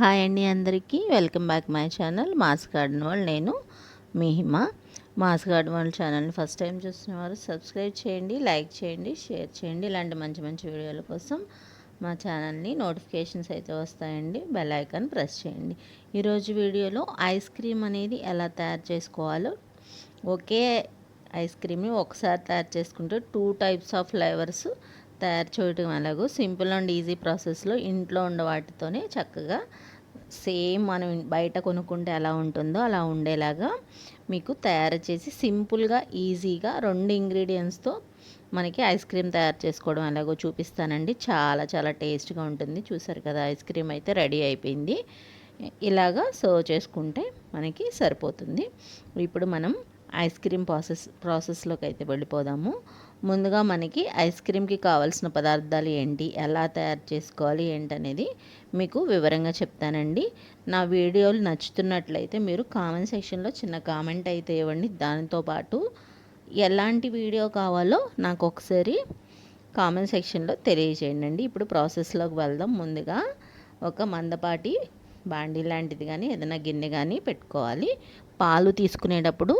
Hi అండి అందరికీ. Welcome back my channel. Mass garden వాళ్ళు నేను మిహిమ. మాస్ గార్డెన్ వాళ్ళ ఛానల్ని ఫస్ట్ టైం చూసిన వారు సబ్స్క్రైబ్ చేయండి లైక్ చేయండి షేర్ చేయండి. ఇలాంటి మంచి మంచి వీడియోల కోసం మా ఛానల్ని నోటిఫికేషన్స్ అయితే వస్తాయండి. బెల్ ఐకాన్ ప్రెస్ చేయండి. ఈరోజు వీడియోలో ఐస్ క్రీమ్ అనేది ఎలా తయారు చేసుకోవాలో. ఒకే ఐస్ క్రీమ్ని ఒకసారి తయారు చేసుకుంటే టూ టైప్స్ ఆఫ్ ఫ్లేవర్స్ తయారు చేయడం ఎలాగో సింపుల్ అండ్ ఈజీ ప్రాసెస్లో ఇంట్లో ఉండే వాటితోనే చక్కగా సేమ్ మనం బయట కొనుక్కుంటే ఎలా ఉంటుందో అలా ఉండేలాగా మీకు తయారు చేసి సింపుల్గా ఈజీగా రెండు ఇంగ్రీడియంట్స్తో మనకి ఐస్ క్రీమ్ తయారు చేసుకోవడం ఎలాగో చూపిస్తానండి. చాలా చాలా టేస్ట్గా ఉంటుంది. చూసారు కదా ఐస్ క్రీమ్ అయితే రెడీ అయిపోయింది. ఇలాగా సర్వ్ చేసుకుంటే మనకి సరిపోతుంది. ఇప్పుడు మనం ఐస్ క్రీమ్ ప్రాసెస్ ప్రాసెస్లోకి అయితే వెళ్ళిపోదాము. ముందుగా మనకి ఐస్ క్రీమ్కి కావాల్సిన పదార్థాలు ఏంటి? ఎలా తయారు చేసుకోవాలి? ఏంటనేది మీకు వివరంగా చెప్తానండి. నా వీడియోలు నచ్చుతున్నట్లయితే మీరు కామెంట్ సెక్షన్లో చిన్న కామెంట్ అయితే ఇవ్వండి. దానితో పాటు ఎలాంటి వీడియో కావాలో నాకు ఒకసారి కామెంట్ సెక్షన్లో తెలియజేయండి ఇప్పుడు ప్రాసెస్లోకి వెళ్దాం. ముందుగా ఒక మందపాటి బాండీ లాంటిది కానీ ఏదైనా గిన్నె కానీ పెట్టుకోవాలి. పాలు తీసుకునేటప్పుడు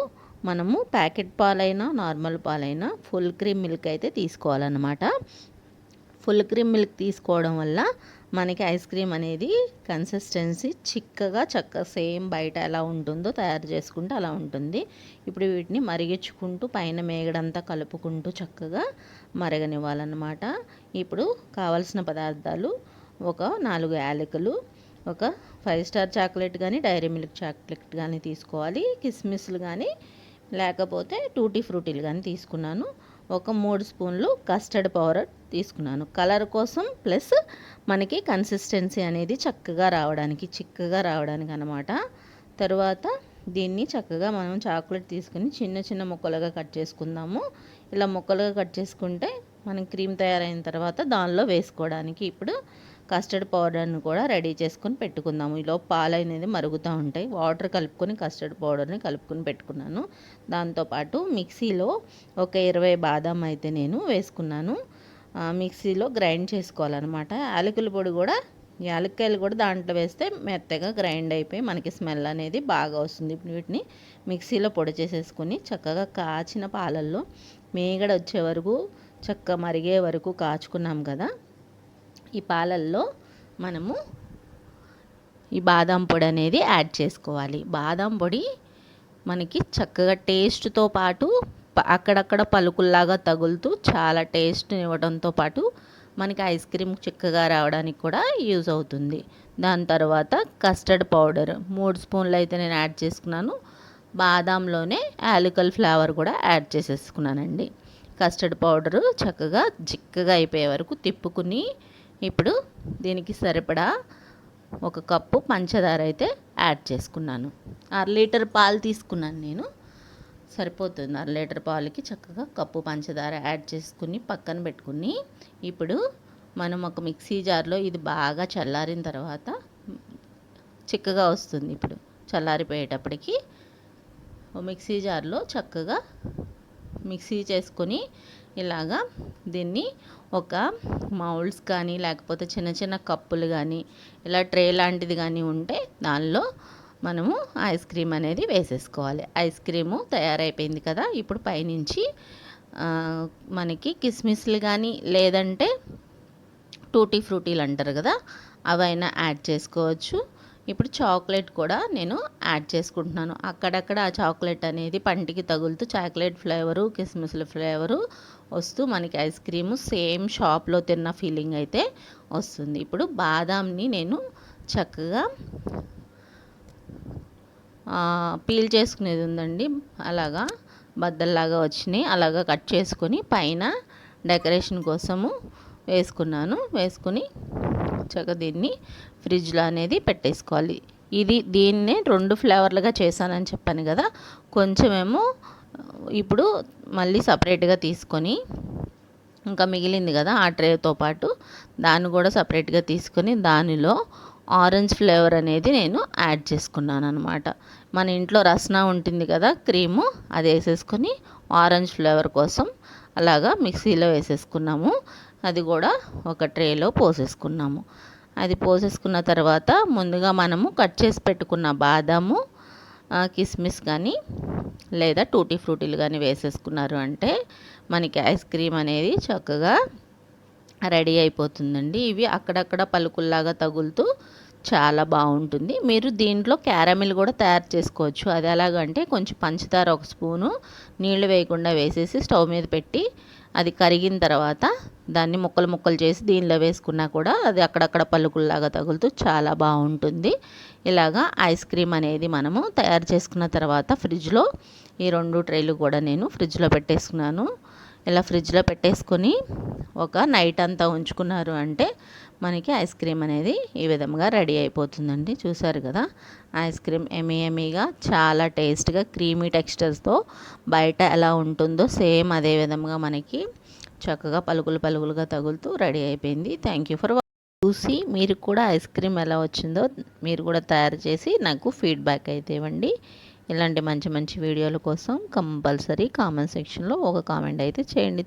మనము ప్యాకెట్ పాలైనా నార్మల్ పాలైనా ఫుల్ క్రీమ్ మిల్క్ అయితే తీసుకోవాలన్నమాట. ఫుల్ క్రీమ్ మిల్క్ తీసుకోవడం వల్ల మనకి ఐస్ క్రీమ్ అనేది కన్సిస్టెన్సీ చిక్కగా చక్క సేమ్ బయట ఎలా ఉంటుందో తయారు చేసుకుంటే అలా ఉంటుంది. ఇప్పుడు వీటిని మరిగించుకుంటూ పైన మేగడంతా కలుపుకుంటూ చక్కగా మరగనివ్వాలన్నమాట. ఇప్పుడు కావలసిన పదార్థాలు ఒక నాలుగు యాలకులు ఒక ఫైవ్ స్టార్ చాక్లెట్ కానీ డైరీ మిల్క్ చాక్లెట్ కానీ తీసుకోవాలి. కిస్మిస్లు కానీ లేకపోతే టూటీ ఫ్రూటీలు కానీ తీసుకున్నాను. ఒక మూడు స్పూన్లు కస్టర్డ్ పౌడర్ తీసుకున్నాను. కలర్ కోసం ప్లస్ మనకి కన్సిస్టెన్సీ అనేది చక్కగా రావడానికి చిక్కగా రావడానికి అనమాట తర్వాత దీన్ని చక్కగా మనం చాక్లెట్ తీసుకుని చిన్న చిన్న ముక్కలుగా కట్ చేసుకుందాము. ఇలా ముక్కలుగా కట్ చేసుకుంటే మనం క్రీమ్ తయారైన తర్వాత దానిలో వేసుకోవడానికి ఇప్పుడు కస్టర్డ్ పౌడర్ని కూడా రెడీ చేసుకొని పెట్టుకుందాము. ఈలో పాలు అనేది మరుగుతూ ఉంటాయి. వాటర్ కలుపుకొని కస్టర్డ్ పౌడర్ని కలుపుకొని పెట్టుకున్నాను. దాంతోపాటు మిక్సీలో ఒక ఇరవై బాదం అయితే నేను వేసుకున్నాను. మిక్సీలో గ్రైండ్ చేసుకోవాలన్నమాట. యాలకుల పొడి కూడా యాలక్కాయలు కూడా దాంట్లో వేస్తే మెత్తగా గ్రైండ్ అయిపోయి మనకి స్మెల్ అనేది బాగా వస్తుంది. వీటిని మిక్సీలో పొడి చేసేసుకుని చక్కగా కాచిన పాలల్లో మేగడ వచ్చే వరకు చక్క మరిగే వరకు కాచుకున్నాం కదా. ఈ పాలల్లో మనము ఈ బాదం పొడి అనేది యాడ్ చేసుకోవాలి. బాదం పొడి మనకి చక్కగా టేస్ట్తో పాటు అక్కడక్కడ పలుకుల్లాగా తగులుతూ చాలా టేస్ట్ ఇవ్వడంతో పాటు మనకి ఐస్ క్రీమ్ చిక్కగా రావడానికి కూడా యూజ్ అవుతుంది. దాని తర్వాత కస్టర్డ్ పౌడర్ మూడు స్పూన్లు అయితే నేను యాడ్ చేసుకున్నాను. బాదాంలోనే యాలికల్ ఫ్లేవర్ కూడా యాడ్ చేసేసుకున్నానండి. కస్టర్డ్ పౌడరు చక్కగా చిక్కగా అయిపోయే వరకు తిప్పుకుని ఇప్పుడు దీనికి సరిపడా ఒక కప్పు పంచదార అయితే యాడ్ చేసుకున్నాను. అర లీటర్ పాలు తీసుకున్నాను నేను. సరిపోతుంది. అర లీటర్ పాలకి చక్కగా కప్పు పంచదార యాడ్ చేసుకుని పక్కన పెట్టుకుని ఇప్పుడు మనం ఒక మిక్సీ జార్లో ఇది బాగా చల్లారిన తర్వాత చిక్కగా వస్తుంది ఇప్పుడు చల్లారిపోయేటప్పటికి. మిక్సీ జార్లో చక్కగా మిక్సీ చేసుకొని ఇలాగా దీన్ని ఒక మౌల్డ్స్ కానీ లేకపోతే చిన్న చిన్న కప్పులు కానీ ఇలా ట్రే లాంటిది కానీ ఉంటే దానిలో మనము ఐస్ క్రీమ్ అనేది వేసేసుకోవాలి. ఐస్ క్రీము తయారైపోయింది కదా ఇప్పుడు పైనుంచి మనకి కిస్మిస్లు కానీ లేదంటే టూటీ ఫ్రూటీలు అంటారు కదా అవైనా యాడ్ చేసుకోవచ్చు. ఇప్పుడు చాక్లెట్ కూడా నేను యాడ్ చేసుకుంటున్నాను. అక్కడక్కడ ఆ చాక్లెట్ అనేది పంటికి తగులుతూ చాక్లెట్ ఫ్లేవరు కిస్మిస్ల ఫ్లేవరు వస్తూ మనకి ఐస్ క్రీము సేమ్ షాప్లో తిన్న ఫీలింగ్ అయితే వస్తుంది. ఇప్పుడు బాదాంని నేను చక్కగా పీల్ చేసుకునేది ఉందండి. అలాగా బద్దల్లాగా వచ్చినాయి. అలాగా కట్ చేసుకొని పైన డెకరేషన్ కోసము వేసుకున్నాను. వేసుకుని చక్కగా దీన్ని ఫ్రిడ్జ్లో అనేది పెట్టేసుకోవాలి. ఇది దీన్నే రెండు ఫ్లేవర్లుగా చేశానని చెప్పాను కదా. కొంచెమేమో ఇప్పుడు మళ్ళీ సపరేట్గా తీసుకొని ఇంకా మిగిలింది కదా ఆ ట్రేతో పాటు దాన్ని కూడా సపరేట్గా తీసుకొని దానిలో ఆరెంజ్ ఫ్లేవర్ అనేది నేను యాడ్ చేసుకున్నాను అనమాట మన ఇంట్లో రసన ఉంటుంది కదా క్రీము అది వేసేసుకొని ఆరెంజ్ ఫ్లేవర్ కోసం అలాగా మిక్సీలో వేసేసుకున్నాము. అది కూడా ఒక ట్రేలో పోసేసుకున్నాము. అది పోసేసుకున్న తర్వాత ముందుగా మనము కట్ చేసి పెట్టుకున్న బాదాము కిస్మిస్ కానీ లేదా టూటీ ఫ్రూటీలు కానీ వేసేసుకున్నారు అంటే మనకి ఐస్ క్రీమ్ అనేది చక్కగా రెడీ అయిపోతుందండి. ఇవి అక్కడక్కడ పలుకుల్లాగా తగులుతూ చాలా బాగుంటుంది. మీరు దీంట్లో క్యారమిల్ కూడా తయారు చేసుకోవచ్చు. అది ఎలాగంటే కొంచెం పంచదార ఒక స్పూను నీళ్ళు వేయకుండా వేసేసి స్టవ్ మీద పెట్టి అది కరిగిన తర్వాత దాన్ని ముక్కలు ముక్కలు చేసి దీనిలో వేసుకున్నా కూడా అది అక్కడక్కడ పలుకుల్లాగా తగులుతూ చాలా బాగుంటుంది. ఇలాగా ఐస్ క్రీమ్ అనేది మనము తయారు చేసుకున్న తర్వాత ఫ్రిడ్జ్లో ఈ రెండు ట్రైలు కూడా నేను ఫ్రిడ్జ్లో పెట్టేసుకున్నాను. ఇలా ఫ్రిడ్జ్లో పెట్టేసుకొని ఒక నైట్ అంతా ఉంచుకున్నారు అంటే మనకి ఐస్ క్రీమ్ అనేది ఈ విధంగా రెడీ అయిపోతుందండి. చూసారు కదా? ఐస్ క్రీమ్ ఎమీ ఎమీగా చాలా టేస్ట్గా క్రీమీ టెక్స్చర్స్తో బయట ఎలా ఉంటుందో సేమ్ అదే విధంగా మనకి చక్కగా పలుకులు పలుకులుగా తగులుతూ రెడీ అయిపోయింది. థ్యాంక్ యూ ఫర్ చూసి మీరు కూడా ఐస్ క్రీమ్ ఎలా వచ్చిందో మీరు కూడా తయారు చేసి నాకు ఫీడ్బ్యాక్ అయితే ఇవ్వండి. ఇలాంటి మంచి మంచి వీడియోల కోసం కంపల్సరీ కామెంట్ సెక్షన్లో ఒక కామెంట్ అయితే చేయండి.